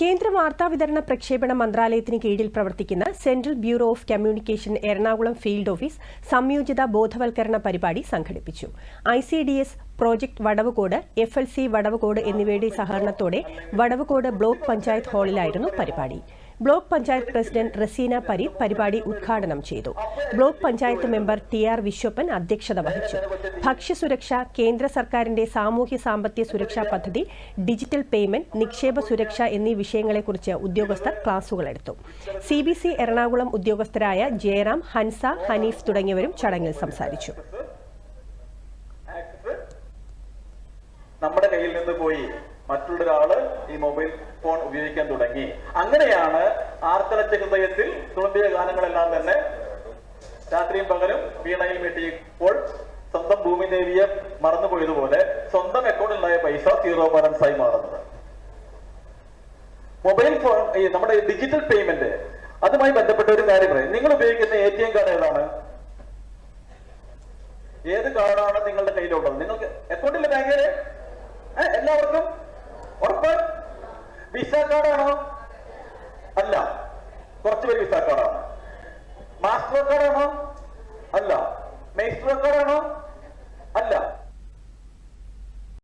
കേന്ദ്ര വാർത്താവിതരണ പ്രക്ഷേപണ മന്ത്രാലയത്തിന് കീഴിൽ പ്രവർത്തിക്കുന്ന central bureau of communication Ernakulam field office സംയോജിത ബോധവൽക്കരണ പരിപാടി സംഘടിപ്പിച്ചു. I C D S project Vadavukode F L C Vadavukode എന്നിവയുടെ സഹകരണത്തോടെ വടവുകോട് ബ്ലോക്ക് പഞ്ചായത്ത് ഹാളിലായിരുന്നു പരിപാടി. ബ്ലോക്ക് പഞ്ചായത്ത് പ്രസിഡന്റ് റസീന പരീദ് പരിപാടി ഉദ്ഘാടനം ചെയ്തു. Block panchayat member T R Viswappan അധ്യക്ഷത വഹിച്ചു. ഭക്ഷ്യസുരക്ഷ കേന്ദ്ര സർക്കാരിന്റെ സാമൂഹ്യ സാമ്പത്തിക സുരക്ഷാ പദ്ധതി ഡിജിറ്റൽ പേയ്മെന്റ് നിക്ഷേപ സുരക്ഷ എന്നീ വിഷയങ്ങളെക്കുറിച്ച് ഉദ്യോഗസ്ഥർ ക്ലാസുകളെടുത്തു സി ബി സി എറണാകുളം ഉദ്യോഗസ്ഥരായ ജയറാം ഹൻസ ഹനീഫ് തുടങ്ങിയവരും ചടങ്ങിൽ സംസാരിച്ചു. നമ്മുടെ കയ്യിൽ നിന്ന് പോയി. മറ്റുള്ളൊരാൾ ഈ മൊബൈൽ ഫോൺ ഉപയോഗിക്കാൻ തുടങ്ങി. അങ്ങനെയാണ് ആർത്തലച്ച ഹൃദയത്തിൽ തുളുമ്പിയ ഗാനങ്ങളെല്ലാം തന്നെ രാത്രിയും പകലും വീണയിൽ മീട്ടിയപ്പോൾ സ്വന്തം ഭൂമി ദേവിയെ മറന്നുപോയതുപോലെ സ്വന്തം അക്കൗണ്ടിലുണ്ടായ പൈസ സീറോ ബാലൻസ് ആയി മാറുന്നത്. മൊബൈൽ ഫോൺ ഈ നമ്മുടെ ഡിജിറ്റൽ പേയ്മെന്റ് അതുമായി ബന്ധപ്പെട്ട ഒരു കാര്യം പറയും. നിങ്ങൾ ഉപയോഗിക്കുന്ന എ ടി എം കാർഡ് ഏതാണ്? ഏത് കാർഡാണ് നിങ്ങളുടെ കയ്യിലുള്ളത്? നിങ്ങൾക്ക് അക്കൗണ്ടിലെ ബാങ്കിൽ വിസാക്കാർഡാണോ അല്ല. കുറച്ചുപേര് വിസാക്കാർഡാണ് മാസ്റ്റർ കാർഡാണോ അല്ല. മെയ്സ്റ്റർ കാർഡാണോ